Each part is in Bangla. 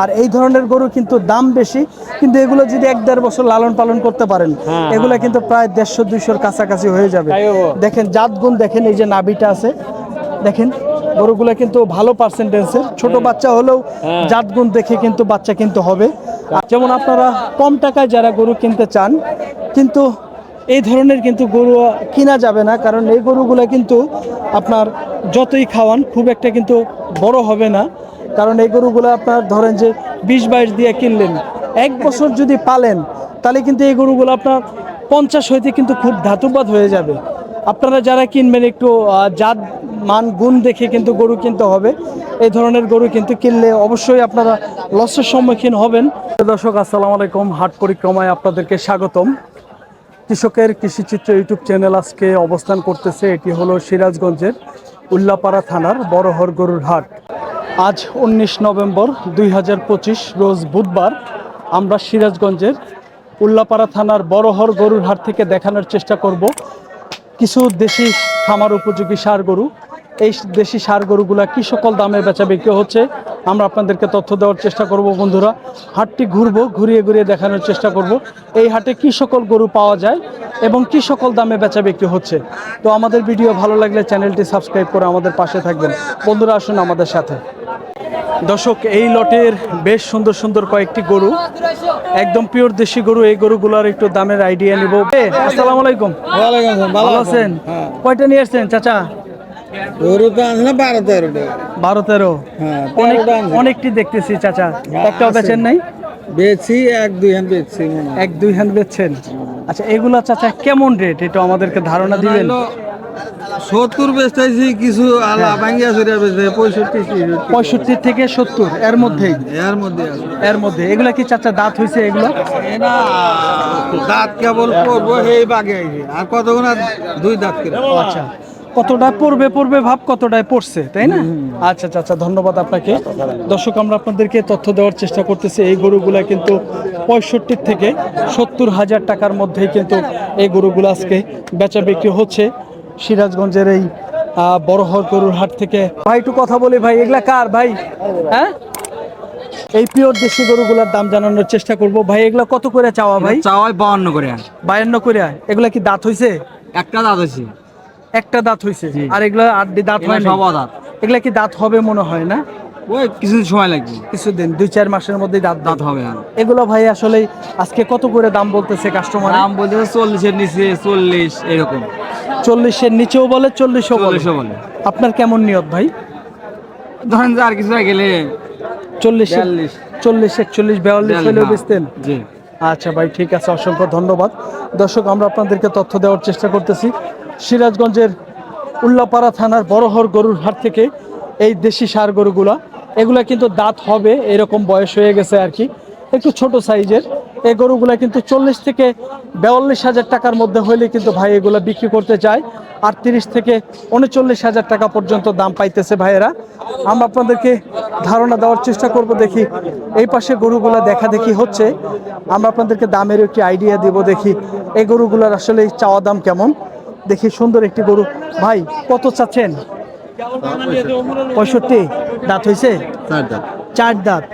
আর এই ধরনের গরু কিন্তু দাম বেশি কিন্তু এগুলো যদি এক দেড় বছর লালন পালন করতে পারেন হ্যাঁ, এগুলো কিন্তু প্রায় দেড়শো দুইশোর কাছাকাছি হয়ে যাবে। দেখেন জাত গুণ দেখেন এই যে নাবিটা আছে দেখেন গরুগুলো কিন্তু ভালো পার্সেন্টেন্সের ছোট বাচ্চা হলেও হ্যাঁ। জাত গুণ দেখে কিন্তু বাচ্চা কিন্তু হবে। যেমন আপনারা কম টাকায় যারা গরু কিনতে চান কিন্তু এই ধরনের কিন্তু গরু কিনা যাবে না কারণ এই গরুগুলো কিন্তু আপনার যতই খাওয়ান খুব একটা কিন্তু বড় হবে না। কারণ এই গরুগুলো আপনার ধরেন যে বিশ বাইশ দিয়ে কিনলেন। এক বছর যদি পালেন, তাহলে কিন্তু এই গরুগুলো আপনার পঞ্চাশ হইতে কিন্তু খুব ধাতুবাদ হয়ে যাবে। আপনারা যারা কিনবেন একটু জাত, মান, গুণ দেখে কিন্তু গরু কিনতে হবে। এই ধরনের গরু কিন্তু কিনলে অবশ্যই আপনারা লসের সম্মুখীন হবেন। দর্শক, আসসালামু আলাইকুম। হাট পরিক্রমায় আপনাদেরকে স্বাগতম। কৃষকের কৃষিচিত্র ইউটিউব চ্যানেল আজকে অবস্থান করতেছে, এটি হলো সিরাজগঞ্জের উল্লাপাড়া থানার বড়হর গরুর হাট। আজ উনিশ নভেম্বর দুই হাজার পঁচিশ রোজ বুধবার আমরা সিরাজগঞ্জের উল্লাপাড়া থানার বড়হর গরুর হাট থেকে দেখানোর চেষ্টা করব। কিছু দেশি খামার উপযোগী সার গরু। এই দেশি সার গরুগুলা কী সকল দামে বেচা বিক্রি হচ্ছে? আমরা আপনাদেরকে তথ্য দেওয়ার চেষ্টা করব বন্ধুরা। হাটটি ঘুরবো ঘুরিয়ে ঘুরিয়ে দেখানোর চেষ্টা করব। এই হাটে কি সকল গরু পাওয়া যায় এবং কি সকল দামে বেচা বিক্রি হচ্ছে? তো আমাদের ভিডিও ভালো লাগলে চ্যানেলটি সাবস্ক্রাইব করে আমাদের পাশে থাকবেন। বন্ধুরা আসুন আমাদের সাথে। দর্শক এই লটের বেশ সুন্দর সুন্দর কয়েকটি গরু। একদম পিওর দেশি গরু এই গরুগুলোর একটু দামের আইডিয়া নিব। আসসালামু আলাইকুম। ভালো আছেন? কয়টা নিয়ে আসছেন চাচা? বারো তেরো হ্যাঁ অনেকটি দেখতেছি চাচা। বেচেন নাই? বেচি এক দুই হ্যান্ড বেচছি এক দুই হ্যান্ড বেচছেন আচ্ছা এগুলা চাচা কেমন রেট? এটা আমাদেরকে ধারণা দিবেন। সত্তর বেচতেছি কিছু আলা ভাঙ্গিয়া চুরিয়া বেচতে পঁয়ষট্টি পঁয়ষট্টি থেকে সত্তর এর মধ্যেই? এর মধ্যে এর মধ্যে। এগুলা কি চাচা দাঁত হয়েছে এগুলো? এ না দাঁত কেবল সেই বাগে আর কতক্ষণ দুই দাঁত আচ্ছা। কতটা পড়বে পড়বে ভাব কতটায় পড়ছে তাই না? আচ্ছা আচ্ছা আচ্ছা ধন্যবাদ আপনাকে। দর্শক আমরা আপনাদেরকে তথ্য দেওয়ার চেষ্টা করতেছি। এই গরুগুলা কিন্তু পঁয়ষট্টি থেকে সত্তর হাজার টাকার মধ্যেই কিন্তু এই গরুগুলো আজকে বেচা বিক্রি হচ্ছে। সিরাজগঞ্জের এই বড়হর গরুর হাট থেকে। ভাই একটু কথা বলি ভাই এগুলা কার ভাই? হ্যাঁ? এই পিওর দেশি গরুগুলার দাম জানানোর চেষ্টা করব। ভাই এগুলা কত করে চাওয়া ভাই? চাওয়াই বাউন্ন করে বায়ান্ন করে এগুলা কি দাঁত হইছে? একটা দাঁত আছে একটা দাঁত হইছে। আর এগুলা আটটি দাঁত হয় সব দাঁত। এগুলা কি দাঁত হবে মনে হয় না? ওই কিছুদিন সময় লাগবে। কিছুদিন দুই চার মাসের মধ্যেই দাঁত দাঁত হবে আর। এগুলো ভাই আসলে আজকে কত করে দাম বলতেছে কাস্টমার দাম বলতে চল্লিশের নিচে চল্লিশ এরকম। চল্লিশের নিচেও বলে চল্লিশও বলে। বলে। আপনার কেমন নিয়ত ভাই? ধরেন যে আর কিছু গেলে চল্লিশ। চল্লিশ একচল্লিশ বিয়াল্লিশ হলেও বেচতেন? জি। আচ্ছা ভাই ঠিক আছে অসংখ্য ধন্যবাদ। দর্শক আমরা আপনাদেরকে তথ্য দেওয়ার চেষ্টা করতেছি। সিরাজগঞ্জের উল্লাপাড়া থানার বড়হর গরুর হাট থেকে এই দেশি সার গরুগুলা, এগুলা কিন্তু দাঁত হবে, এরকম বয়স হয়ে গেছে আর কি। একটু ছোট সাইজের। এই গরুগুলা কিন্তু চল্লিশ থেকে বেয়াল্লিশ হাজার টাকার মধ্যে হইলে কিন্তু ভাই এগুলা বিক্রি করতে চায়। আর তিরিশ থেকে উনচল্লিশ হাজার টাকা পর্যন্ত দাম পাইতেছে ভাইয়েরা। আমরা আপনাদেরকে ধারণা দেওয়ার চেষ্টা করব দেখি, এই পাশে গরুগুলা দেখা দেখি হচ্ছে। আমরা আপনাদেরকে দামের একটি আইডিয়া দিব দেখি, এই গরুগুলার আসলে চাওয়া দাম কেমন। দেখি সুন্দর একটি গরু। ভাই কত চাচ্ছেন? পঁয়ষট্টি। দাঁত হয়েছে চার দাঁত।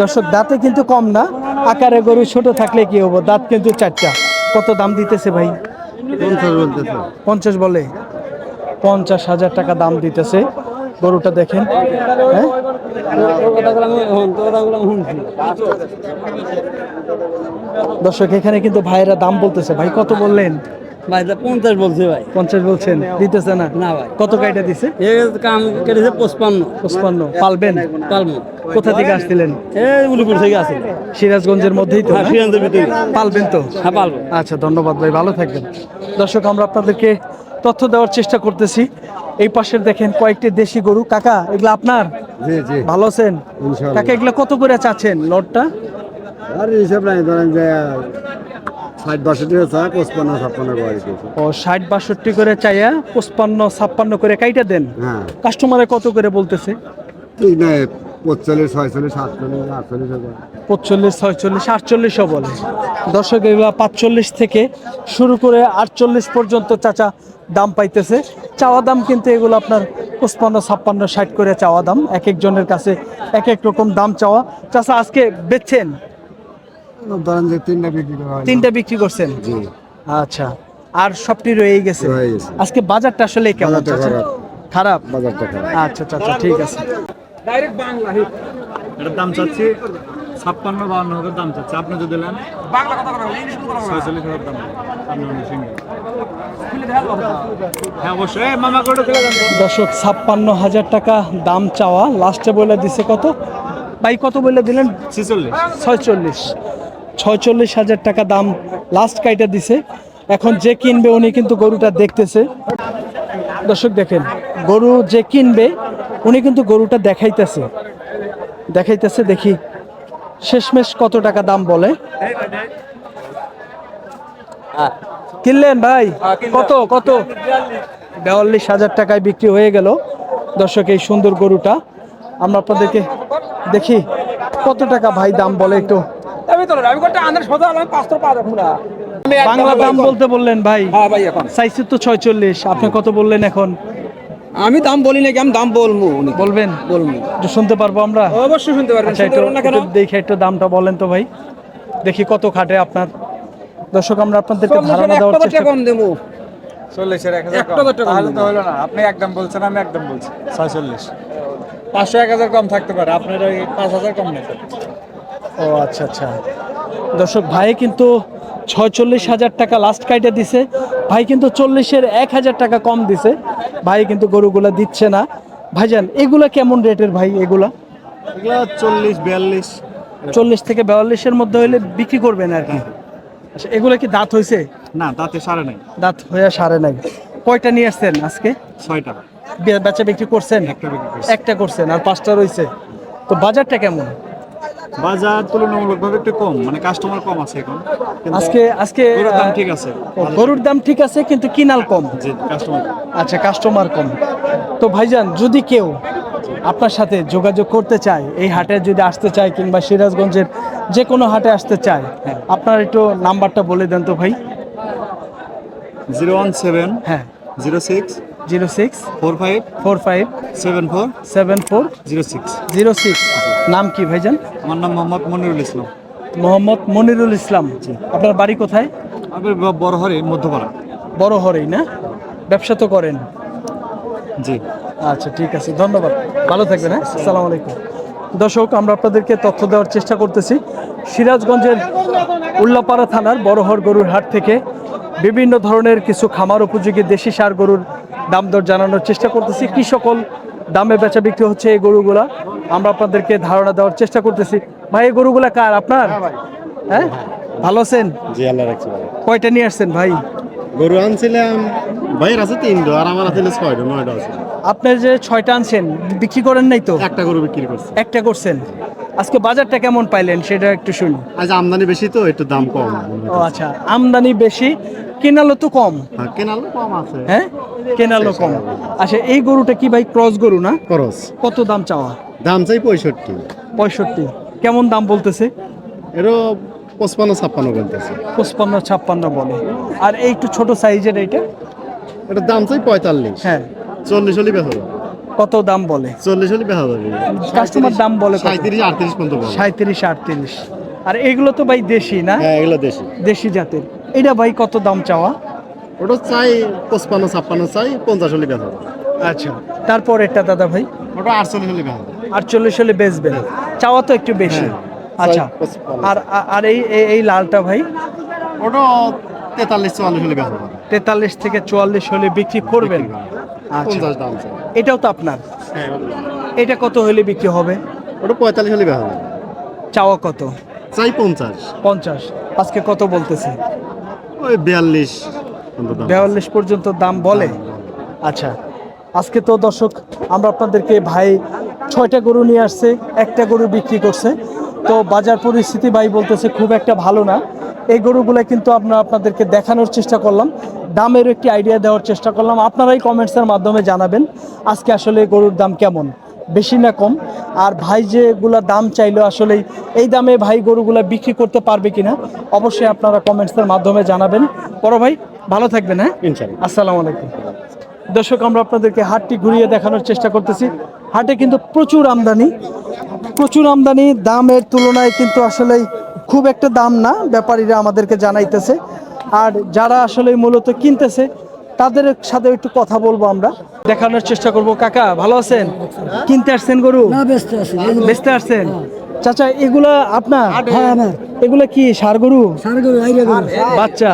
দর্শক দাঁতে কিন্তু কম না আকারে গরু ছোট থাকলে কি হব? দাঁত কিন্তু চারটা। কত দাম দিতেছে ভাই? পঞ্চাশ বলে। পঞ্চাশ হাজার টাকা দাম দিতেছে। গরুটা দেখেন। হ্যাঁ? দর্শক এখানে কিন্তু ভাইরা দাম বলতেছে। ভাই কত বললেন? ভাই পঞ্চাশ বলছে ভাই। পঞ্চাশ বলছেন দিতেছে না? না ভাই। কত কাইটা দিছে? কাম কেটেছে পঁচপান্ন। পঁচপান্ন। পালবেন? পালমো কোথা থেকে আসছিলেন? এই উলিপুর থেকে আছে সিরাজগঞ্জের মধ্যেই তো? হ্যাঁ ভিতরে পালবেন তো? হ্যাঁ পালবো। আচ্ছা ধন্যবাদ ভাই ভালো থাকবেন। দর্শক আমরা আপনাদেরকে তথ্য দেওয়ার চেষ্টা করতেছি। এই পাশের দেখেন কয়েকটি দেশি গরু। কাকা এগুলো আপনার? জি জি। ভালো আছেন? কাকা এগুলো কত করে চাচ্ছেন? লটটা? আর হিসাব নাই ধরেন যে ষাট বাষট্টি চা পঁচপান্ন ছাপ্পান্ন করে ও ষাট বাষট্টি করে চাইয়া পঁচপান্ন ছাপ্পান্ন করে কাইটা দেন? হ্যাঁ। কাস্টমারে কত করে বলতেছে? ঠিক নাই পঁচল্লিশ ছয়চল্লিশ সাতচল্লিশ আটচল্লিশ পঁচল্লিশ ছয়চল্লিশ আটচল্লিশও বলে। দর্শক এগুলো পাঁচচল্লিশ থেকে শুরু করে আটচল্লিশ পর্যন্ত চাচা দাম পাইতেছে। চাওয়া দাম কিন্তু এগুলো আপনার পঁচপান্ন ছাপ্পান্ন ষাট করে চাওয়া দাম। এক একজনের কাছে এক এক রকম দাম চাওয়া। চাচা আজকে বেচছেন? ধরেন যে তিনটা বিক্রি করা হয় তিনটা বিক্রি করছেন? জি। আচ্ছা। আর সবটি রয়েই গেছে। রয়ে গেছে। আজকে বাজারটা আসলে কেমন? বাজারটা খারাপ। খারাপ? বাজারটা খারাপ। আচ্ছা আচ্ছা ঠিক আছে। এটার দাম চাচ্ছি ছাপ্পান্ন বাউন্ন হাজার দাম চাচ্ছি। আপনি যদি নেন ছয়চল্লিশ হাজার দাম। আপনি অন্য সিঙ্গেল। হ্যাঁ। দর্শক ছাপ্পান্ন হাজার টাকা দাম চাওয়া। লাস্টে বলে দিছে কত? ভাই কত বলে দিলেন? ছিচল্লিশ। ছয়চল্লিশ। ছয়চল্লিশ হাজার টাকা দাম লাস্ট কাইটা দিছে। এখন যে কিনবে উনি কিন্তু গরুটা দেখতেছে। দর্শক দেখেন, গরু যে কিনবে, উনি কিন্তু গরুটা দেখাইতেছে। দেখাইতেছে দেখি শেষমেশ কত টাকা দাম বলে। কিনলেন ভাই? কত কত? বেয়াল্লিশ হাজার টাকায় বিক্রি হয়ে গেল। দর্শক, এই সুন্দর গরুটা। আমরা আপনাদেরকে দেখি কত টাকা ভাই দাম বলে একটু। বাংলা দাম বলতে বললেন ভাই। হ্যাঁ ভাই এখন। চাইছি তো ছয়চল্লিশ আপনি কত বললেন এখন? আমি দাম বলি নাকি আমি দাম বলব বলবেন? বলব। একটু শুনতে পারব আমরা? অবশ্যই শুনতে পারবেন আচ্ছা একটু দেখে একটু দামটা বলেন তো ভাই। দেখি কত খাটে আপনার। দর্শক আমরা আপনাদেরকে ধারণা দেওয়ার চেষ্টা কম দেবো। চল্লিশের এক হাজার এক কম। টাকা টাকা তাহলে তো হলো না আপনি একদম বলছেন আমি একদম বলছি। ছয়চল্লিশ। পাঁচশো এক হাজার কম থাকতে পারে আপনার ওই পাঁচ হাজার কম নেই। ও আচ্ছা আচ্ছা। দর্শক ভাই কিন্তু ছয়চল্লিশ হাজার টাকা লাস্ট কাইটে দিছে। ভাই কিন্তু চল্লিশের এক হাজার টাকা কম দিছে। ভাই কিন্তু গরুগুলা দিচ্ছে না। ভাইজান এগুলা কেমন রেটের ভাই এগুলা? এগুলো চল্লিশ বিয়াল্লিশ। চল্লিশ থেকে বিয়াল্লিশের মধ্যে হইলে বিক্রি করবেন আর কি। আচ্ছা এগুলা কি দাঁত হয়েছে না তাতে সারে নাই। দাঁত হয়ে সারে নাই। কয়টা নিয়ে আসছেন আজকে? ছয়টা। বেচা বিক্রি করছেন? একটা একটা করছেন আর পাঁচটা রয়েছে তো বাজারটা কেমন? বাজার তুলনামূলকভাবে একটু কম মানে কাস্টমার কম আছে এখন। আজকে আজকে দাম ঠিক আছে। গরুর দাম ঠিক আছে কিন্তু কিনাল কম। কাস্টমার আচ্ছা কাস্টমার কম। তো ভাইজান যদি কেউ আপনার সাথে যোগাযোগ করতে চায় এই হাটে যদি আসতে চায় কিংবা সিরাজগঞ্জের যে কোনো হাটে আসতে চায় আপনার একটু নাম্বারটা বলে দেন তো ভাই। জিরো ওয়ান সেভেন হ্যাঁ। Zero six zero six four five four five seven four seven four zero six zero six. নাম কি ভাইজান? আমার নাম মোহাম্মদ মনিরুল ইসলাম। মোহাম্মদ মনিরুল ইসলাম। আপনার বাড়ি কোথায়? আমি ব- বড় হরে মধ্যপাড়া। বড় হরেই না? ব্যবসা তো করেন। জি। আচ্ছা ঠিক আছে ধন্যবাদ। ভালো থাকবেন হ্যাঁ? আসসালামু আলাইকুম। দর্শক আমরা আপনাদেরকে তথ্য দেওয়ার চেষ্টা করতেছি। সিরাজগঞ্জের উল্লাপাড়া থানার বড়হর গরুর হাট থেকে বিভিন্ন ধরনের কিছু খামার উপযোগী দেশি সার গরুর দাম দর জানানোর চেষ্টা করতেছি। কি সকল দামে বেচা বিক্রি হচ্ছে এই গরুগুলা। আমরা আপনাদেরকে ধারণা দেওয়ার চেষ্টা করতেছি। ভাই এই গরুগুলা কার? আপনার? হ্যাঁ ভালো আছেন? জি আল্লাহ রাখছি ভাই। কয়টা নিয়ে আসছেন ভাই? গরু আনছিলাম ভাইয়ের আছে তিনটা আর আমার আছে ছয়টা নয়টা আছে। আপনার যে ছয়টা আনছেন বিক্রি করেন নাই তো? একটা গরু বিক্রি করছে। একটা করছেন। আজকে বাজারটা কেমন পাইলেন সেটা একটু শুনি। আজ আমদানি বেশি তো একটু দাম কম। ও আচ্ছা আমদানি বেশি কেনালো তো কম? হ্যাঁ, কেনালো কম আছে। হ্যাঁ? কেনালো কম। আচ্ছা এই গরুটা কি ভাই ক্রস গরু না? খরচ কত দাম চাওয়া? দাম চাই পঁয়ষট্টি। পঁয়ষট্টি। কেমন দাম বলতেছে? এরও পঁচপান্ন ছাপ্পান্ন বলতেছে। পঁচপান্ন ছাপ্পান্ন বলে। আর এই একটু ছোট সাইজের এইটা? এটার দাম চাই পঁয়তাল্লিশ। হ্যাঁ। চল্লিশ হলে বেচা যাবে। কত দাম বলে? চল্লিশ হলে বেচা যাবে। কাস্টমার দাম বলে? সাঁত্রিশ আটত্রিশ পর্যন্ত সাঁত্রিশ আটত্রিশ। আর এগুলো তো ভাই দেশি না? হ্যাঁ এগুলো দেশি। দেশি জাতের। এটা ভাই কত দাম চাওয়া? ওটা চাই পঁচপান্ন ছাপ্পান্ন চাই পঞ্চাশ হলে বেচা যাবে। আচ্ছা। তারপর এটা দাদা ভাই? ওটা আটচল্লিশ হলে বেচা যাবে। আটচল্লিশ হলে বেচবেন চাওয়া তো একটু বেশি। হ্যাঁ, আচ্ছা। আর আর এই এই- লালটা ভাই? ওটা তেতাল্লিশ চুয়াল্লিশ হলে বেচা যাবে। তেতাল্লিশ থেকে চুয়াল্লিশ হলে বিক্রি করবেন। পঞ্চাশ দাম চাই। এটাও তো আপনার? হ্যাঁ এটা কত হলে বিক্রি হবে? ওটা পঁয়তাল্লিশ হলে যাবে চাওয়া কত? চাই পঞ্চাশ। পঞ্চাশ। আজকে কত বলতেছে? ওই বিয়াল্লিশ বিয়াল্লিশ পর্যন্ত দাম বলে? আচ্ছা। আজকে তো দর্শক আমরা আপনাদেরকে ভাই ছয়টা গরু নিয়ে আসছে একটা গরু বিক্রি করছে। তো বাজার পরিস্থিতি ভাই বলতেছে খুব একটা ভালো না। এই গরুগুলো কিন্তু আমরা আপনাদেরকে দেখানোর চেষ্টা করলাম। দামের একটি আইডিয়া দেওয়ার চেষ্টা করলাম। আপনারাই কমেন্টসের মাধ্যমে জানাবেন আজকে আসলে গরুর দাম কেমন বেশি না কম? আর ভাই যেগুলা দাম চাইলো আসলে এই দামে ভাই গরুগুলা বিক্রি করতে পারবে কিনা অবশ্যই আপনারা কমেন্টসের মাধ্যমে জানাবেন। বড় ভাই ভালো থাকবেন হ্যাঁ? আসসালামু আলাইকুম। দর্শক আমরা আপনাদেরকে হাটটি ঘুরিয়ে দেখানোর চেষ্টা করতেছি। হাটে কিন্তু প্রচুর আমদানি। প্রচুর আমদানি দামের তুলনায় কিন্তু আসলে খুব একটা দাম না ব্যাপারীরা আমাদেরকে জানাইতেছে। আর যারা আসলে মূলত কিনতেছে তাদের সাথে একটু কথা বলব আমরা। দেখানোর চেষ্টা করব। কাকা ভালো আছেন? কিনতে আসছেন গরু? বেচতে আসছেন চাচা এগুলা আপনার হ্যাঁ আমার এগুলা কি সার গরু? সার গরু আইডিয়া গরু। বাচ্চা।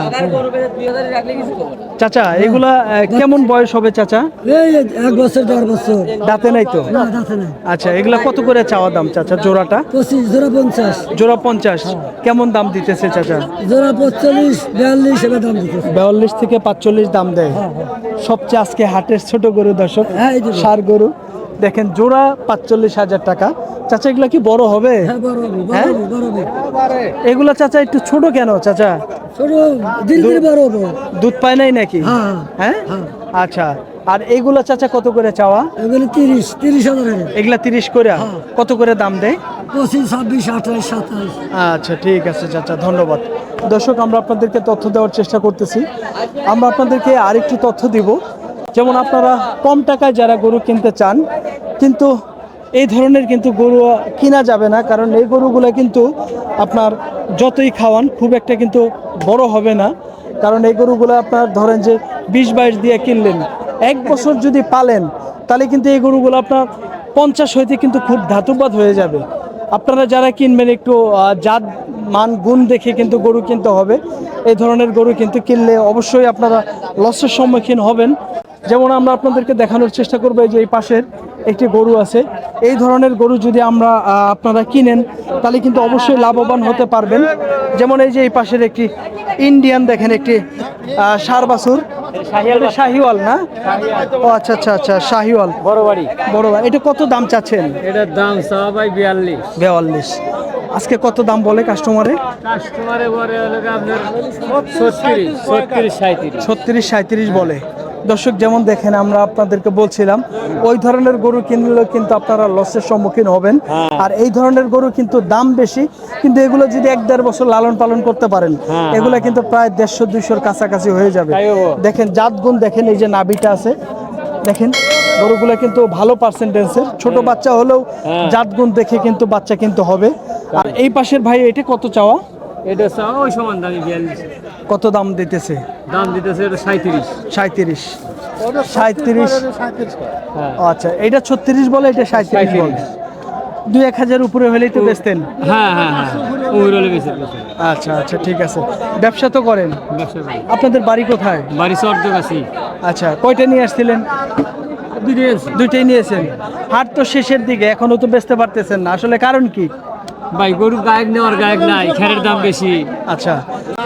চাচা এগুলা কেমন বয়স হবে চাচা? এই এক বছর দেড় বছর। দাঁতে নাই তো? না দাঁতে নাই। আচ্ছা এগুলা কত করে চাওয়া দাম চাচা জোড়াটা? পঁচিশ জোড়া পঞ্চাশ। জোড়া পঞ্চাশ। কেমন দাম দিতেছে চাচা? জোড়া পঁচল্লিশ বিয়াল্লিশ এবার দাম দিতেছে। বিয়াল্লিশ থেকে পাঁচচল্লিশ দাম দেয়। সবচেয়ে আজকে হাটের ছোট গরু দর্শক হ্যাঁ, এই যে। সার গরু। দেখেন জোড়া পাঁচচল্লিশ হাজার টাকা। চাচা এগুলা কি বড় হবে? হ্যাঁ হ্যাঁ? এগুলা চাচা একটু ছোট কেন চাচা? দুধ পায় নাই নাকি? হ্যাঁ, হ্যাঁ। আচ্ছা আর এইগুলা চাচা কত করে চাওয়া? এগুলি তিরিশ তিরিশ হাজার এগুলা তিরিশ করে। কত করে দাম দেয়? পঁচিশ ছাব্বিশ আঠাশ সাতাশ। আচ্ছা ঠিক আছে চাচা ধন্যবাদ। দর্শক আমরা আপনাদেরকে তথ্য দেওয়ার চেষ্টা করতেছি। আমরা আপনাদেরকে আরেকটু তথ্য দিব। যেমন আপনারা কম টাকায় যারা গরু কিনতে চান কিন্তু এই ধরনের কিন্তু গরু কিনা যাবে না, কারণ এই গরুগুলো কিন্তু আপনার যতই খাওয়ান, খুব একটা কিন্তু বড় হবে না। কারণ এই গরুগুলো আপনার ধরেন যে বিশ বাইশ দিয়ে কিনলেন, এক বছর যদি পালেন, তাহলে কিন্তু এই গরুগুলো আপনার পঞ্চাশ হইতে কিন্তু খুব ধাতুপাত হয়ে যাবে। আপনারা যারা কিনবেন একটু জাত, মান, গুণ দেখে কিন্তু গরু কিনতে হবে। এই ধরনের গরু কিন্তু কিনলে অবশ্যই আপনারা লসের সম্মুখীন হবেন। যেমন আমরা আপনাদেরকে দেখানোর চেষ্টা করব এই যে এই পাশের। একটি গরু আছে। এই ধরনের গরু যদি আমরা আপনারা কিনেন তাহলে কিন্তু অবশ্যই লাভবান হতে পারবেন। যেমন এই যে এই পাশের একটি ইন্ডিয়ান দেখেন একটি ষাঁড় বাছুর। শাহিওয়াল না? ও আচ্ছা আচ্ছা আচ্ছা শাহিওয়াল। বড় বাড়ি। বড় ভাই এটা কত দাম চাচ্ছেন? এটার দাম সবাই বিয়াল্লিশ। বেয়াল্লিশ। আজকে কত দাম বলে কাস্টমারে কাস্টমারে ছত্রিশ ছত্রিশ ছত্রিশ সাঁত্রিশ বলে। দর্শক যেমন দেখেন আমরা আপনাদেরকে বলছিলাম ওই ধরনের গরু কিনলেও কিন্তু আপনারা লসের সম্মুখীন হবেন। আর এই ধরনের গরু কিন্তু দাম বেশি কিন্তু এগুলো যদি এক দেড় বছর লালন পালন করতে পারেন এগুলো কিন্তু প্রায় দেড়শো দুইশোর কাছাকাছি হয়ে যাবে। দেখেন জাতগুণ দেখেন এই যে নাবিটা আছে দেখেন গরুগুলো কিন্তু ভালো পার্সেন্টেন্সের ছোট বাচ্চা হলেও জাতগুণ দেখে কিন্তু বাচ্চা কিন্তু হবে। আর এই পাশের ভাই এটা কত চাওয়া? এটা ওই সমান দামি বিয়াল্লিশ। কত দাম দিতেছে? দাম দিতেছে এটা সাঁত্রিশ সাঁত্রিশ সাঁত্রিশ হ্যাঁ। আচ্ছা এটা ছত্রিশ বলে এটা সাঁত্রিশ বলে? দুই এক হাজার উপরে হলেই তো বেচতেন। হ্যাঁ হ্যাঁ হ্যাঁ। আচ্ছা আচ্ছা ঠিক আছে। ব্যবসা তো করেন। ব্যবসা আপনাদের বাড়ি কোথায়? বাড়ি আছি আচ্ছা কয়টা নিয়ে আসছিলেন? দুইটাই নিয়েছেন। হাট তো শেষের দিকে এখনও তো বেচতে পারতেছেন না। আসলে কারণ কি? ভাই গরু গায়ক নেওয়ার গায়ক নাই খেরের দাম বেশি। আচ্ছা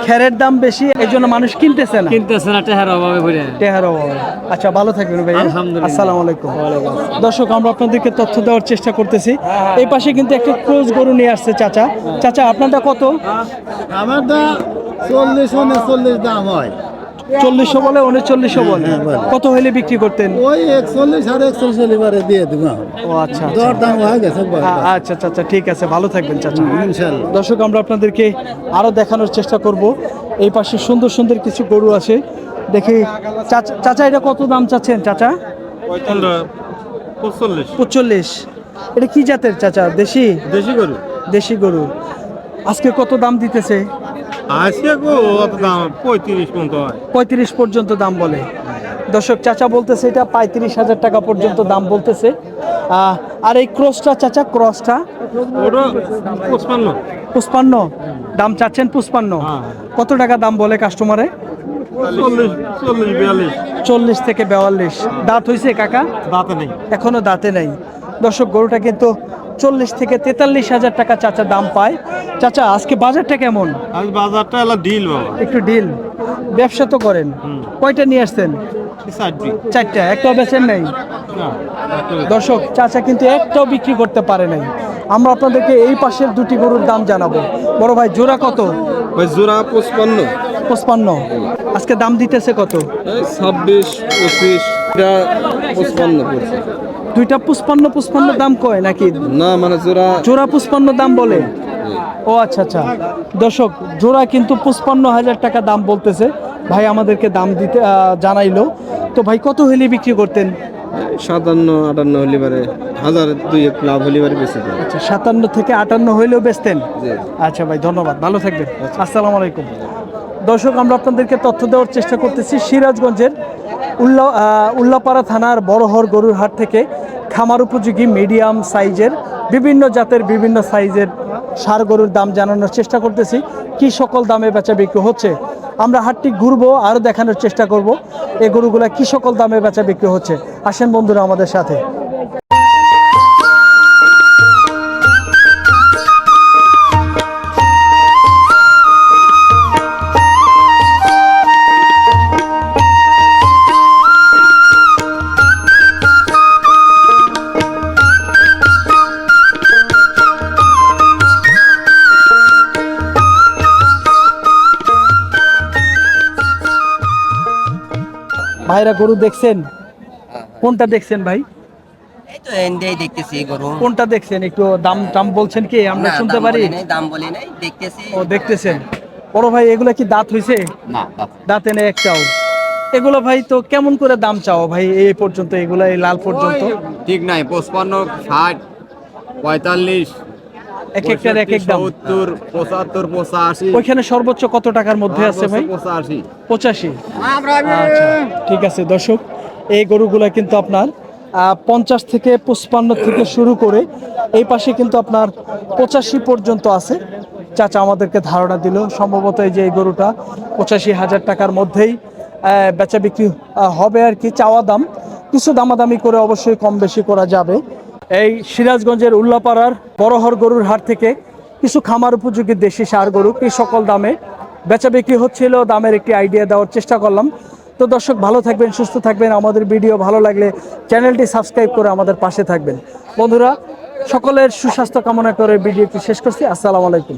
খেরের দাম বেশি এই জন্য মানুষ কিনতেছে না? কিনতেছে না টেহার অভাবে ভরে টেহার অভাবে। আচ্ছা ভালো থাকবেন ভাই আলহামদুলিল্লাহ। আসসালামু আলাইকুম। দর্শক আমরা আপনাদেরকে তথ্য দেওয়ার চেষ্টা করতেছি। এই পাশে কিন্তু একটা ক্রোজ গরু নিয়ে আসছে চাচা। চাচা আপনারটা কত? আমার দা চল্লিশ উনচল্লিশ দাম হয়। চল্লিশশো বলে উনচল্লিশশো বলে। হ্যাঁ, বলে। কত হইলে বিক্রি করতেন? ওই একচল্লিশ আর একচল্লিশ এবারে দিয়ে দেবো। ও আচ্ছা আচ্ছা। দর দাম হয়ে গেছে আচ্ছা আচ্ছা আচ্ছা ঠিক আছে ভালো থাকবেন চাচা। দর্শক আমরা আপনাদেরকে আরও দেখানোর চেষ্টা করব। এই পাশে সুন্দর সুন্দর কিছু গরু আছে। দেখি চাচা চাচা এটা কত দাম চাচ্ছেন চাচা? পঁচল্লিশ। এটা কি জাতের চাচা? দেশি? দেশি গরু। দেশি গরু। আজকে কত দাম দিতেছে? পঁয়ত্রিশ পর্যন্ত দাম বলে। দর্শক চাচা বলতেছে এটা পঁয়ত্রিশ হাজার টাকা পর্যন্ত দাম বলতেছে। আর এই ক্রসটা চাচা ক্রসটা? ওটা পঁচপান্ন। পুষ্পান্ন দাম চাচ্ছেন পুষ্পান্ন কত টাকা দাম বলে কাস্টমারে? চল্লিশ চল্লিশ থেকে বিয়াল্লিশ। দাঁত হয়েছে কাকা? দাঁতে নেই। এখনও দাঁতে নেই। দর্শক গরুটা কিন্তু চল্লিশ থেকে তেতাল্লিশ হাজার টাকা চাচা দাম পায়। চাচা আজকে বাজারটা কেমন? আজ বাজারটা এলা ডিল বাবা। একটু ডিল ব্যবসা তো করেন। কয়টা নিয়ে আসছেন? চারটা। একটাও বেচেন নাই? দর্শক চাচা কিন্তু একটাও বিক্রি করতে পারে নাই। আমরা আপনাদেরকে এই পাশের দুটি গরুর দাম জানাব। বড় ভাই জোড়া কত? ওই জোড়া পঁচপান্ন। পঁচপান্ন। আজকে দাম দিতেছে কত? ছাব্বিশ পঁচিশ পঁচপান্ন দুইটা পুষ্পান্ন পুষ্পান্ন দাম কয় নাকি? না মানে জোড়া জোড়া পুষ্পান্ন দাম বলে? ও আচ্ছা আচ্ছা। দর্শক জোড়া কিন্তু পুষ্পান্ন হাজার টাকা দাম বলতেছে। ভাই আমাদেরকে দাম দিতে জানাইলো। তো ভাই কত হলে বিক্রি করতেন? সাতান্ন আটান্ন হলিবারে হাজার দুই এক লাভ হলিবারে বেশি দেয় আচ্ছা সাতান্ন থেকে আটান্ন হইলেও বেচতেন? আচ্ছা ভাই ধন্যবাদ। ভালো থাকবেন। আসসালামু আলাইকুম। দর্শক আমরা আপনাদেরকে তথ্য দেওয়ার চেষ্টা করতেছি সিরাজগঞ্জের উল্লা উল্লাপাড়া থানার বড়হর গরুর হাট থেকে খামার উপযোগী মিডিয়াম সাইজের বিভিন্ন জাতের বিভিন্ন সাইজের সার গরুর দাম জানানোর চেষ্টা করতেছি। কি সকল দামে বেচা বিক্রি হচ্ছে? আমরা হাটটি ঘুরবো আরও দেখানোর চেষ্টা করব। এই গরুগুলা কি সকল দামে বেচা বিক্রি হচ্ছে? আসেন বন্ধুরা আমাদের সাথে। ভাইরা গরু দেখছেন? কোনটা দেখছেন ভাই? এই তো এন্ডেই দেখতেছি গরু। কোনটা দেখছেন? একটু দাম টাম বলছেন কি? আমরা শুনতে পারি। দাম বলি নাই দেখতেছি। ও দেখতেছেন। বড় ভাই এগুলা কি দাঁত হইছে? না দাঁতে নেই একটাও। এগুলো ভাই তো কেমন করে দাম চাও ভাই এই পর্যন্ত এগুলা এই লাল পর্যন্ত? ঠিক নাই পঁচপান্ন ষাট পঁয়তাল্লিশ। এক একটার এক এক দাম। সত্তর পঁচাত্তর পঁচাশি। ওইখানে সর্বোচ্চ কত টাকার মধ্যে আছে ভাই? পঁচাশি। পঁচাশি। আচ্ছা ঠিক আছে দর্শক এই গরুগুলা কিন্তু আপনার পঞ্চাশ থেকে পঁচপান্ন থেকে শুরু করে এই পাশে কিন্তু আপনার পঁচাশি পর্যন্ত আছে। চাচা আমাদেরকে ধারণা দিল সম্ভবত এই যে এই গরুটা পঁচাশি হাজার টাকার মধ্যেই আহ, বেচা বিক্রি হবে আর কি চাওয়া দাম। কিছু দামাদামি করে অবশ্যই কম বেশি করা যাবে। এই সিরাজগঞ্জের উল্লাপাড়ার বড়হর গরুর হাট থেকে কিছু খামার উপযোগী দেশি সার গরু কি সকল দামে বেচা বিক্রি হচ্ছিল, দামের একটি আইডিয়া দেওয়ার চেষ্টা করলাম। তো দর্শক, ভালো থাকবেন, সুস্থ থাকবেন। আমাদের ভিডিও ভালো লাগলে চ্যানেলটি সাবস্ক্রাইব করে আমাদের পাশে থাকবেন। বন্ধুরা, সকলের সুস্বাস্থ্য কামনা করে ভিডিওটি শেষ করছি। আসসালামু আলাইকুম।